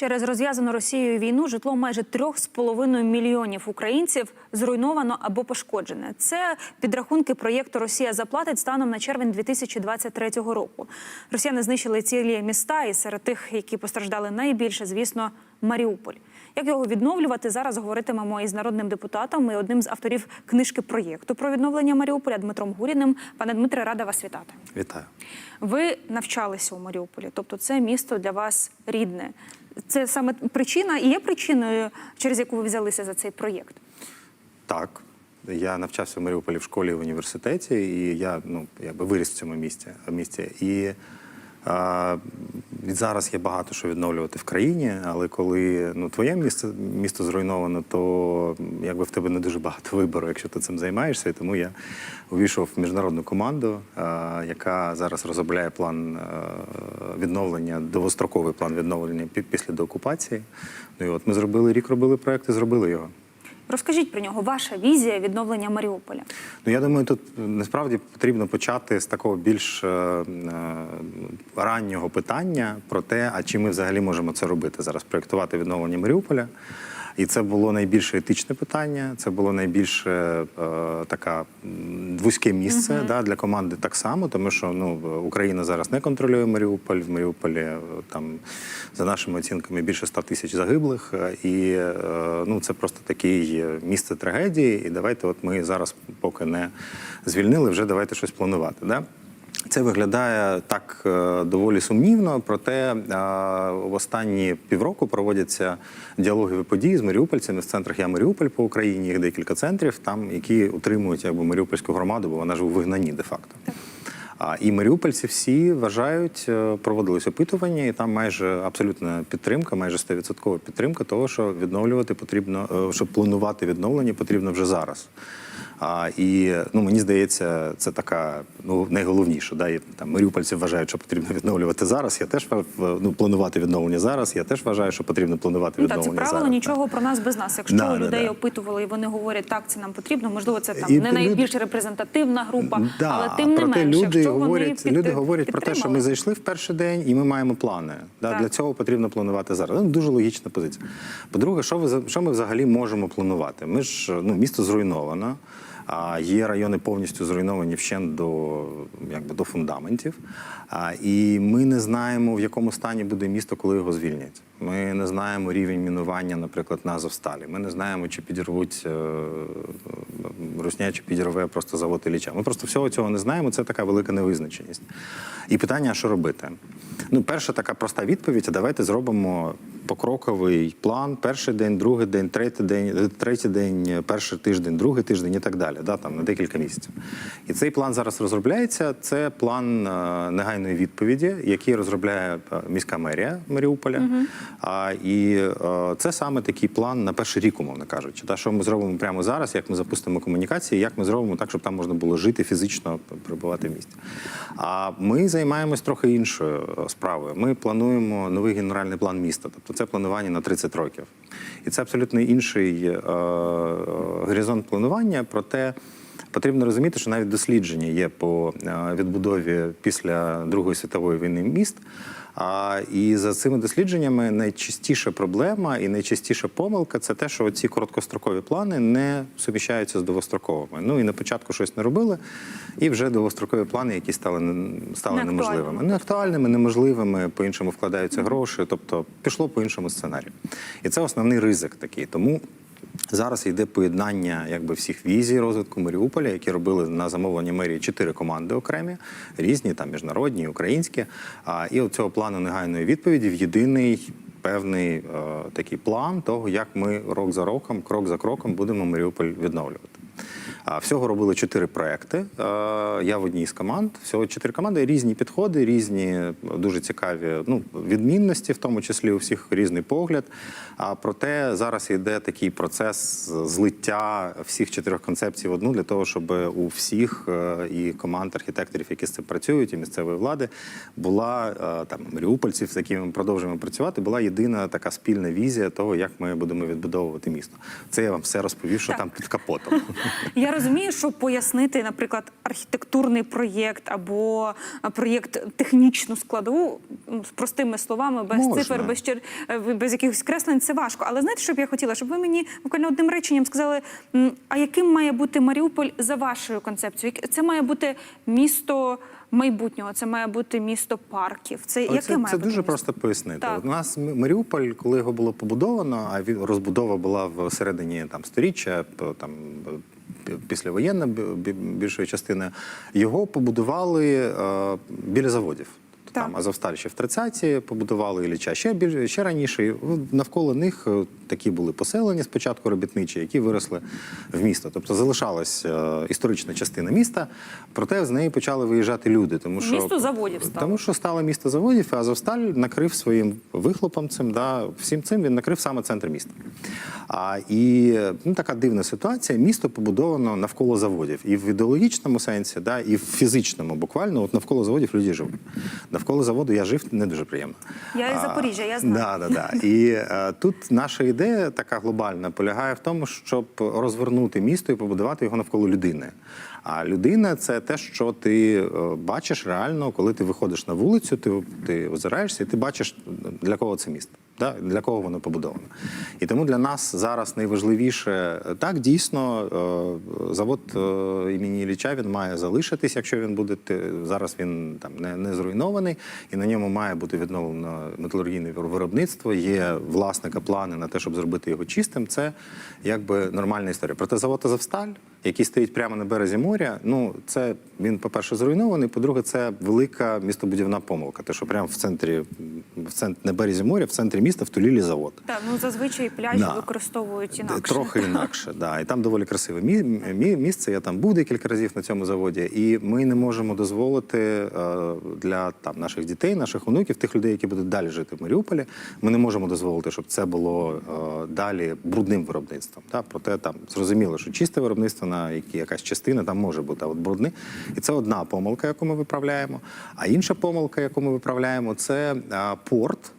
Через розв'язану Росією війну житло майже 3,5 мільйонів українців зруйновано або пошкоджене. Це підрахунки проєкту Росія заплатить станом на червень 2023 року. Росіяни знищили цілі міста, і серед тих, які постраждали найбільше, звісно, Маріуполь. Як його відновлювати зараз говоритимемо із народним депутатом і одним з авторів книжки проєкту про відновлення Маріуполя Дмитром Гуріним. Пане Дмитре, рада вас вітати. Вітаю. Ви навчалися у Маріуполі, тобто це місто для вас рідне. Це саме причина і є причиною, через яку ви взялися за цей проєкт. Так. Я навчався в Маріуполі в школі в університеті, і я ну, якби виріс в цьому місті. місті. І зараз є багато що відновлювати в країні, але коли ну, твоє місто, місто зруйновано, то якби в тебе не дуже багато вибору, якщо ти цим займаєшся. І тому я увійшов в міжнародну команду, а, яка зараз розробляє план а, відновлення, довгостроковий план відновлення пі- після деокупації. Ну і от ми зробили рік, робили проект і зробили його. Розкажіть про нього, ваша візія відновлення Маріуполя. Ну, я думаю, тут насправді потрібно почати з такого більш е, е, раннього питання про те, а чи ми взагалі можемо це робити зараз, проєктувати відновлення Маріуполя. І це було найбільше етичне питання, це було найбільше е, така вузьке місце да, для команди так само, тому що ну, Україна зараз не контролює Маріуполь. В Маріуполі е, там, за нашими оцінками, більше 100 тисяч загиблих. е, І е, ну, це просто такий е, місце трагедії. І давайте, от ми зараз, поки не звільнили, вже давайте щось планувати. Да? Це виглядає так е, доволі сумнівно, проте е, в останні півроку проводяться діалогові події з маріупольцями в центрах Я Маріуполь по Україні. Їх декілька центрів, там які утримують якби маріупольську громаду, бо вона ж у вигнанні де-факто. А, І маріупольці всі вважають, е, проводились опитування, і там майже абсолютна підтримка, майже 100% підтримка того, що відновлювати потрібно, щоб планувати відновлення потрібно вже зараз. А, і ну мені здається, це така ну найголовніше. Да? І, там маріупольці вважають, що потрібно відновлювати зараз. Я теж ну, планувати відновлення зараз. Я теж вважаю, що потрібно планувати Ну, відновлення це правило зараз. нічого про нас без нас. Якщо Да, людей да. опитували і вони говорять, так це нам потрібно, можливо, це там І не найбільш репрезентативна група, Да, але тим не менше, люди якщо говорять, вони люди говорять про те, що ми зайшли в перший день і ми маємо плани. Да, Так. для цього потрібно планувати зараз. Ну, дуже логічна позиція. По-друге, що ви що ми взагалі можемо планувати? Ми ж ну місто зруйновано. А є райони повністю зруйновані вщент до якби до фундаментів. А, і ми не знаємо, в якому стані буде місто, коли його звільнять. Ми не знаємо рівень мінування, наприклад, на Азовсталі. Ми не знаємо, чи підірвуть е, Русня, чи підірве просто завод Ілліча. Ми просто всього цього не знаємо. Це така велика невизначеність. І питання, що робити? Ну, перша така проста відповідь: давайте зробимо покроковий план: перший день, другий день, третій день, третій день, перший тиждень, другий тиждень і так далі. Да, там на декілька місяців. І цей план зараз розробляється. Це план е, негайної відповіді, який розробляє е, міська мерія Маріуполя. А, і е, це саме такий план на перший рік, умовно кажучи. Та що ми зробимо прямо зараз, як ми запустимо комунікації, як ми зробимо так, щоб там можна було жити фізично, перебувати в місті. А ми займаємось трохи іншою справою. Ми плануємо новий генеральний план міста, тобто це планування на 30 років. І це абсолютно інший е, е, горизонт планування, проте. Потрібно розуміти, що навіть дослідження є по е, відбудові після Другої світової війни міст. А, і за цими дослідженнями найчастіша проблема і найчастіша помилка це те, що ці короткострокові плани не суміщаються з довгостроковими. Ну і на початку щось не робили, і вже довгострокові плани, які стали, не- стали неможливими. Неактуальними, неможливими, по-іншому вкладаються гроші, тобто пішло по іншому сценарію. І це основний ризик такий. Тому Зараз йде поєднання якби всіх візій розвитку Маріуполя, які робили на замовлення мерії чотири команди окремі, різні, там міжнародні, українські. А і от цього плану негайної відповіді в єдиний певний е, такий план того, як ми рок за роком, крок за кроком будемо Маріуполь відновлювати. Всього робили чотири проекти. Я в одній з команд. Всього чотири команди, різні підходи, різні дуже цікаві ну, відмінності, в тому числі у всіх різний погляд. А проте зараз йде такий процес злиття всіх чотирьох концепцій в одну для того, щоб у всіх е, і команд архітекторів, які з цим працюють, і місцевої влади була е, там маріупольців, з якими ми продовжуємо працювати, була єдина така спільна візія того, як ми будемо відбудовувати місто. Це я вам все розповів, що Так. там під капотом. Я розумію, що пояснити, наприклад, архітектурний проєкт або проєкт технічну складову з простими словами, без Можна. цифр, без чер... е, без якихось креслень, це важко. Але знаєте, що б я хотіла? Щоб ви мені буквально одним реченням сказали, а яким має бути Маріуполь за вашою концепцією? Це має бути місто майбутнього, це має бути місто парків. Це яке це, має це бути дуже місто? просто пояснити. Так. У нас Маріуполь, коли його було побудовано, а розбудова була в середині там сторіччя, п- там післявоєнна бі- бі- більшої частини, його побудували е, біля заводів. Тобто Так. Там Азовсталь ще в 30-ті побудували Ілліча ще ще раніше. І навколо них е, такі були поселення спочатку робітничі, які виросли в місто. Тобто залишалась е, історична частина міста, проте з неї почали виїжджати люди. Тому що Місто заводів стало. Тому що стало місто заводів, і Азовсталь накрив своїм вихлопом цим, да, всім цим він накрив саме центр міста. А, і ну, така дивна ситуація. Місто побудовано навколо заводів. І в ідеологічному сенсі, да, і в фізичному, буквально, от навколо заводів люди живуть. Навколо заводу я жив не дуже приємно. Я із Запоріжжя, я знаю. Да, да, да. І а, тут наша ідея така глобальна полягає в тому, щоб розвернути місто і побудувати його навколо людини. А людина це те, що ти е, бачиш реально, коли ти виходиш на вулицю, ти, ти озираєшся і ти бачиш, для кого це місто. Да? Для кого воно побудовано. І тому для нас зараз найважливіше так дійсно е, завод е, імені Ілліча він має залишитись, якщо він буде зараз. Він там не, не зруйнований, і на ньому має бути відновлено металургійне виробництво. Є власника плани на те, щоб зробити його чистим. Це якби нормальна історія. Проте завод Азовсталь, який стоїть прямо на березі моря, ну це він, по-перше, зруйнований. По-друге, це велика містобудівна помилка. Те, що прямо в центрі, в центрі на березі моря, в центрі міста втулілі завод. Так, ну зазвичай пляжі Да. використовують інакше. Трохи інакше, да. І там доволі красиве мі- мі- місце. Я там був декілька разів на цьому заводі, і ми не можемо дозволити е, для там наших дітей, наших онуків, тих людей, які будуть далі жити в Маріуполі. Ми не можемо дозволити, щоб це було е, далі брудним виробництвом. Да? Проте там зрозуміло, що чисте виробництво на які якась частина там може бути, а от брудне. І це одна помилка, яку ми виправляємо. А інша помилка, яку ми виправляємо, це е, порт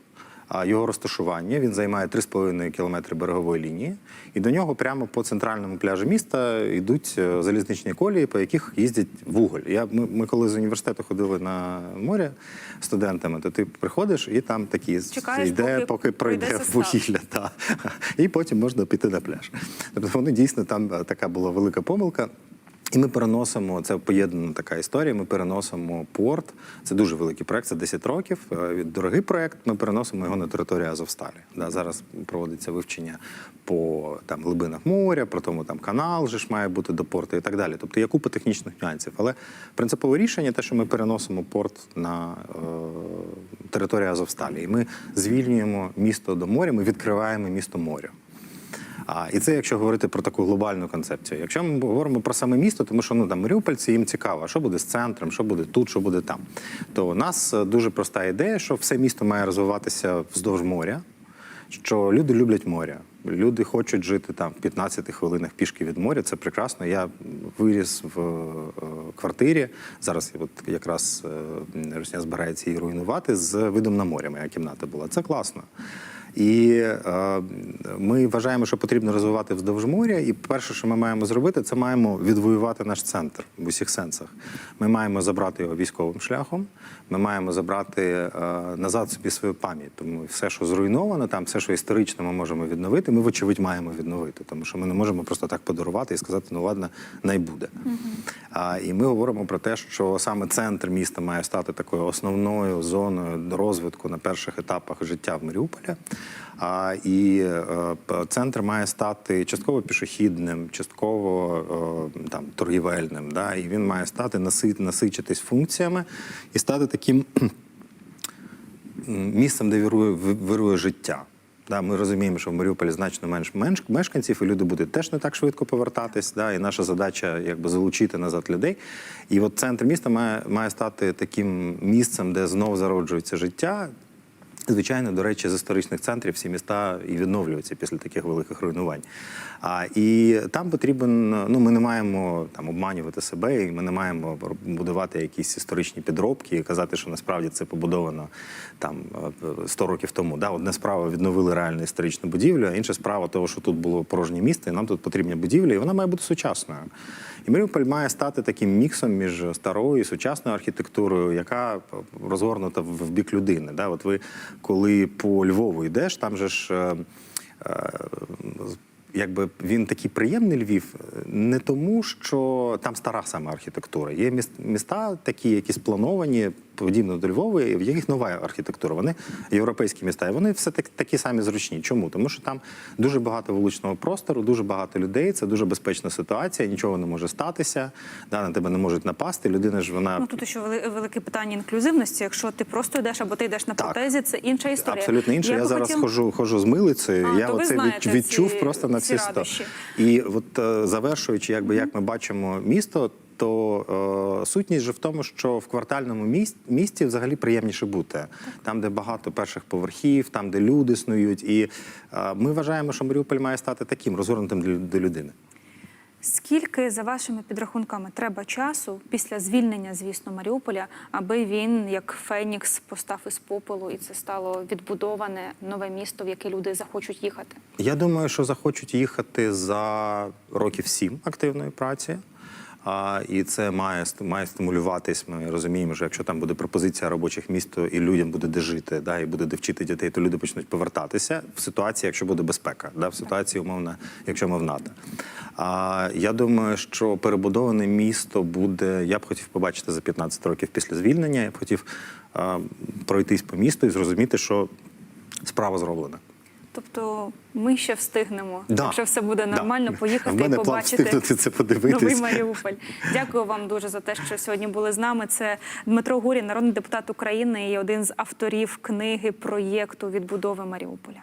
його розташування. Він займає 3,5 кілометри берегової лінії, і до нього прямо по центральному пляжу міста йдуть е, залізничні колії, по яких їздять вуголь. Я, ми, ми коли з університету ходили на море студентами, то ти приходиш і там такі Чекаєш, йде, поки поки пройде вугілля. Та. І потім можна піти на пляж. Тобто вони дійсно там е, така була велика помилка. І ми переносимо це поєднана така історія. Ми переносимо порт. Це дуже великий проект, це 10 років. е, Дорогий проект. Ми переносимо його на територію Азовсталі. Да, зараз проводиться вивчення по там глибинах моря, про тому там канал же ж має бути до порту і так далі. Тобто є купа технічних нюансів. Але принципове рішення те, що ми переносимо порт на е, територію Азовсталі. І ми звільнюємо місто до моря, ми відкриваємо місто моря. А, і це якщо говорити про таку глобальну концепцію. Якщо ми говоримо про саме місто, тому що ну там маріупольці їм цікаво, що буде з центром, що буде тут, що буде там. То у нас е, дуже проста ідея, що все місто має розвиватися вздовж моря. Що люди люблять море, люди хочуть жити там в 15 хвилинах пішки від моря. Це прекрасно. Я виріс в е, квартирі. Зараз от якраз е, Росія збирається її руйнувати з видом на море. Моя кімната була. Це класно. І е, ми вважаємо, що потрібно розвивати вздовж моря. І перше, що ми маємо зробити, це маємо відвоювати наш центр в усіх сенсах. Ми маємо забрати його військовим шляхом. Ми маємо забрати е, назад собі свою пам'ять. Тому все, що зруйновано, там все, що історично ми можемо відновити, ми вочевидь маємо відновити, тому що ми не можемо просто так подарувати і сказати, ну ладно, най буде. А, і ми говоримо про те, що саме центр міста має стати такою основною зоною розвитку на перших етапах життя в Маріуполі. І е, центр має стати частково пішохідним, частково е, там торгівельним. Да? І він має стати наси- насичитись функціями і стати таким місцем, де вирує, вирує життя. Да, ми розуміємо, що в Маріуполі значно менш мешканців, і люди будуть теж не так швидко повертатись. Да, і наша задача якби залучити назад людей. І от центр міста має, має стати таким місцем, де знов зароджується життя. Звичайно, до речі, з історичних центрів всі міста і відновлюються після таких великих руйнувань. А, і там потрібен, ну ми не маємо там обманювати себе, і ми не маємо будувати якісь історичні підробки і казати, що насправді це побудовано там е, 100 років тому. Да, одна справа відновили реальну історичну будівлю, а інша справа того, що тут було порожнє місто, і нам тут потрібні будівлі, і вона має бути сучасною. І Маріуполь має стати таким міксом між старою і сучасною архітектурою, яка розгорнута в в бік людини. Да? От ви коли по Львову йдеш, там же ж. е, е, Якби він такий приємний Львів, не тому, що там стара саме архітектура. Є міс- міста такі, які сплановані, подібно до Львова, і в яких нова архітектура. Вони європейські міста, і вони все такі самі зручні. Чому? Тому що там дуже багато вуличного простору, дуже багато людей. Це дуже безпечна ситуація, нічого не може статися, да, на тебе не можуть напасти. Людина ж вона Ну тут ще вели- велике питання інклюзивності. Якщо ти просто йдеш або ти йдеш на Так. протезі, це інша історія. Абсолютно інше. Я, би зараз хотіла- хожу, хожу з милицею. А, я оце від- відчув ці- просто на всі сто. І от е, завершуючи, якби як ми бачимо місто, то е, сутність же в тому, що в квартальному місті, місті взагалі приємніше бути. Там, де багато перших поверхів, там, де люди снують. І е, ми вважаємо, що Маріуполь має стати таким розгорнутим для, до людини. Скільки за вашими підрахунками треба часу після звільнення, звісно, Маріуполя, аби він, як Фенікс, постав із попелу, і це стало відбудоване нове місто, в яке люди захочуть їхати? Я думаю, що захочуть їхати за років сім активної праці. А, і це має має стимулюватись. Ми розуміємо, що якщо там буде пропозиція робочих місць, то і людям буде де жити, да, і буде де вчити дітей, то люди почнуть повертатися в ситуації, якщо буде безпека, да, в ситуації умовно, якщо ми в НАТО. А я думаю, що перебудоване місто буде. Я б хотів побачити за 15 років після звільнення. Я б хотів а, пройтись по місту і зрозуміти, що справа зроблена. Тобто ми ще встигнемо, Да. якщо все буде Да. нормально, В поїхати мене і побачити це подивитись. новий Маріуполь. Дякую вам дуже за те, що сьогодні були з нами. Це Дмитро Гурін, народний депутат України і один з авторів книги проєкту відбудови Маріуполя.